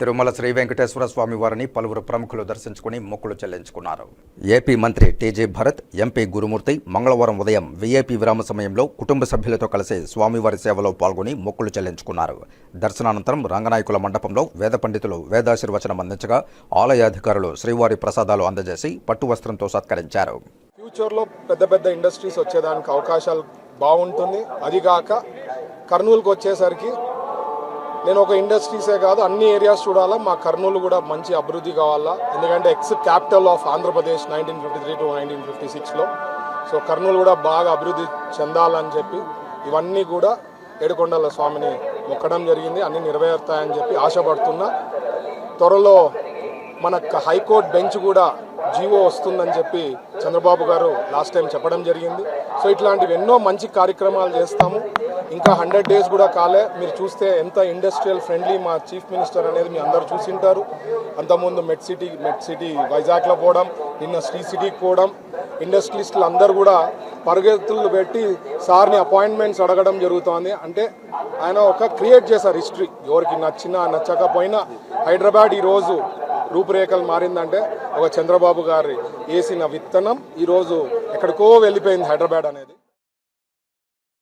తిరుమల శ్రీ వెంకటేశ్వర స్వామి వారిని పలువురు ప్రముఖులు దర్శించుకుని మొక్కులు చెల్లించుకున్నారు. ఏపీ మంత్రి టీజే భరత్ ఎంపీ గురుమూర్తి మంగళవారం ఉదయం వీఐపీ విరామ సమయంలో కుటుంబ సభ్యులతో కలిసి స్వామివారి సేవలో పాల్గొని మొక్కులు చెల్లించుకున్నారు. దర్శనానంతరం రంగనాయకుల మండపంలో వేద పండితులు వేదాశీర్వచనం అందించగా ఆలయాధికారులు శ్రీవారి ప్రసాదాలు అందజేసి పట్టు వస్త్రంతో సత్కరించారు. ఫ్యూచర్లో పెద్ద పెద్ద ఇండస్ట్రీస్ వచ్చేదానికి అవకాశాలు బాగుంటుంది. అదిగాక కర్నూలుకు వచ్చేసరికి నేను ఒక ఇండస్ట్రీసే కాదు అన్ని ఏరియాస్ చూడాలా. మా కర్నూలు కూడా మంచి అభివృద్ధి కావాలా. ఎందుకంటే ex capital of Andhra Pradesh nineteen fifty three to nineteen fifty సిక్స్లో సో కర్నూలు కూడా బాగా అభివృద్ధి చెందాలని చెప్పి ఇవన్నీ కూడా ఏడుకొండల స్వామిని మొక్కడం జరిగింది. అన్ని నెరవేరుతాయని చెప్పి ఆశపడుతున్నా. త్వరలో మన హైకోర్టు బెంచ్ కూడా జీవో వస్తుందని చెప్పి చంద్రబాబు గారు లాస్ట్ టైం చెప్పడం జరిగింది. సో ఇట్లాంటివి ఎన్నో మంచి కార్యక్రమాలు చేస్తాము. ఇంకా హండ్రెడ్ డేస్ కూడా కాలే. మీరు చూస్తే ఎంత ఇండస్ట్రియల్ ఫ్రెండ్లీ మా చీఫ్ మినిస్టర్ అనేది మీ అందరు చూసింటారు. అంతకుముందు మెట్ సిటీ మెట్ సిటీ వైజాగ్లో పోవడం నిన్న శ్రీ సిటీకి పోవడం. ఇండస్ట్రియలిస్టులు అందరూ కూడా పరిగెత్తులు పెట్టి సార్ని అపాయింట్మెంట్స్ అడగడం జరుగుతోంది. అంటే ఆయన ఒక క్రియేట్ చేశారు హిస్టరీ ఎవరికి నచ్చినా నచ్చకపోయినా హైదరాబాద్ ఈరోజు రూపురేఖలు మారిందంటే ఒక చంద్రబాబు గారి వేసిన విత్తనం ఈరోజు ఎక్కడికో వెళ్ళిపోయింది హైదరాబాద్ అనేది.